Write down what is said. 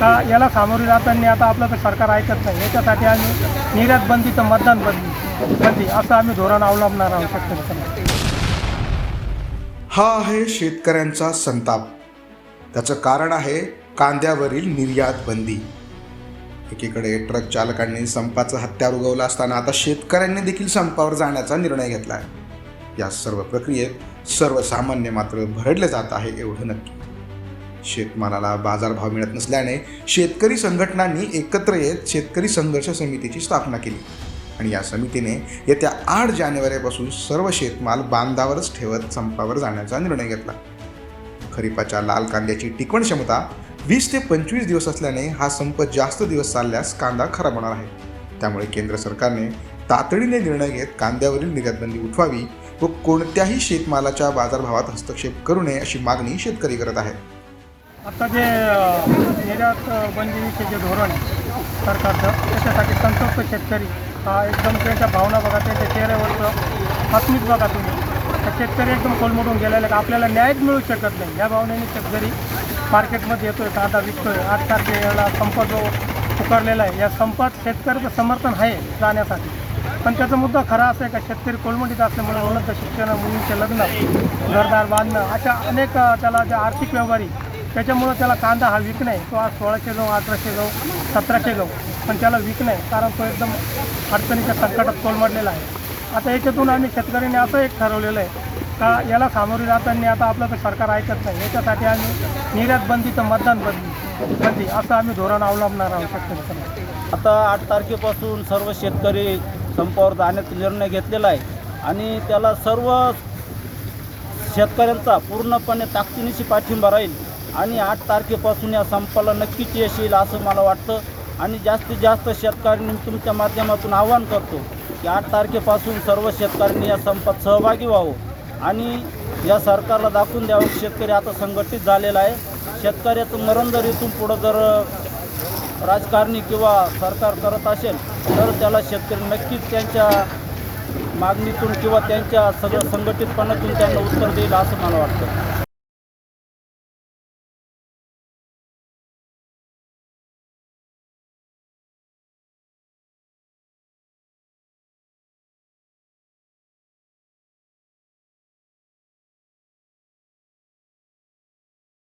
का याला सामोरे जाताना आता आपलं तर सरकार ऐकत नाही. याच्यासाठी आम्ही निर्यात बंदी तर मतदान बंदी बंदी. असं आम्ही धोरण अवलंबणार आहोत शेतकरी हा आहे शेतकऱ्यांचा संताप. त्याचं कारण आहे कांद्यावरील निर्यात बंदी एकीकडे ट्रक चालकांनी संपाचं हत्यार उगवलं असताना आता शेतकऱ्यांनी देखील संपावर जाण्याचा निर्णय घेतला आहे या सर्व प्रक्रियेत सर्वसामान्य मात्र भरडले जात आहे एवढं नक्की. शेतमालाला बाजारभाव मिळत नसल्याने शेतकरी संघटनांनी एकत्र येत शेतकरी संघर्ष समितीची स्थापना केली. आणि या समितीने येत्या आठ जानेवारीपासून सर्व शेतमाल बांधावरच ठेवत संपावर जाण्याचा निर्णय घेतला. खरीपाच्या लाल कांद्याची टिकवण क्षमता वीस ते पंचवीस दिवस असल्याने हा संप जास्त दिवस चालल्यास कांदा खराब होणार आहे. त्यामुळे केंद्र सरकारने तातडीने निर्णय घेत कांद्यावरील निर्यातबंदी उठवावी व कोणत्याही शेतमालाच्या बाजारभावात हस्तक्षेप करू नये अशी मागणी शेतकरी करत आहेत. आता जे निर्यात बंदीचे जे धोरण आहे सरकारचं त्याच्यासाठी संतप्त शेतकरी हा एकदम त्यांच्या भावना बघा त्यांच्या चेहऱ्यावरचं हसमीत बघा तुम्ही. तर शेतकरी एकदम कोलमडून गेलेले का आपल्याला न्यायच मिळू शकत नाही. या भावनेने शेतकरी मार्केटमध्ये येतोय कांदा विकतोय. आठ तारखेला संप जो पुकारलेला आहे या संपात शेतकऱ्याचं समर्थन आहे जाण्यासाठी. पण त्याचा मुद्दा खरा असा आहे का शेतकरी कोलमडीत असल्यामुळे उन्नत शिक्षण मुलींचे लग्न घरदार बांधणं अशा अनेक त्याला ज्या आर्थिक व्यवहारी त्याच्यामुळं त्याला कांदा हा विक नाही. तो आज सोळाशे जाऊ अठराशे जाऊ सतराशे जाऊ. पण त्याला विक नाही कारण तो एकदम अडचणीच्या संकटात कोलमडलेला आहे. आता याच्यातून आम्ही शेतकऱ्यांनी असं एक ठरवलेलं आहे का याला सामोरे जाताना आता आपलं तर सरकार ऐकत नाही. याच्यासाठी आम्ही निर्यात बंदी तर मतदान बंदी बंदी असं आम्ही धोरण अवलंबणार आहोत शेतकरी आता आठ तारखेपासून सर्व शेतकरी संपावर जाण्याचा निर्णय घेतलेला आहे आणि त्याला सर्व शेतकऱ्यांचा पूर्णपणे ताकदीनिशी पाठिंबा राहील. आणि आठ तारखेपासून या संपाला नक्कीच यश येईल असं मला वाटतं. आणि जास्तीत जास्त शेतकऱ्यांनी तुमच्या माध्यमातून आवाहन करतो की आठ तारखेपासून सर्व शेतकऱ्यांनी या संपात सहभागी व्हावं. आणि या सरकारला दाखवून द्यावं शेतकरी आता संघटित झालेला आहे. शेतकऱ्याचं मरण जर इथून पुढं जर राजकारणी किंवा सरकार करत असेल तर त्याला शेतकरी नक्कीच त्यांच्या मागणीतून किंवा त्यांच्या सगळं संघटितपणातून त्यांना उत्तर देईल असं मला वाटतं.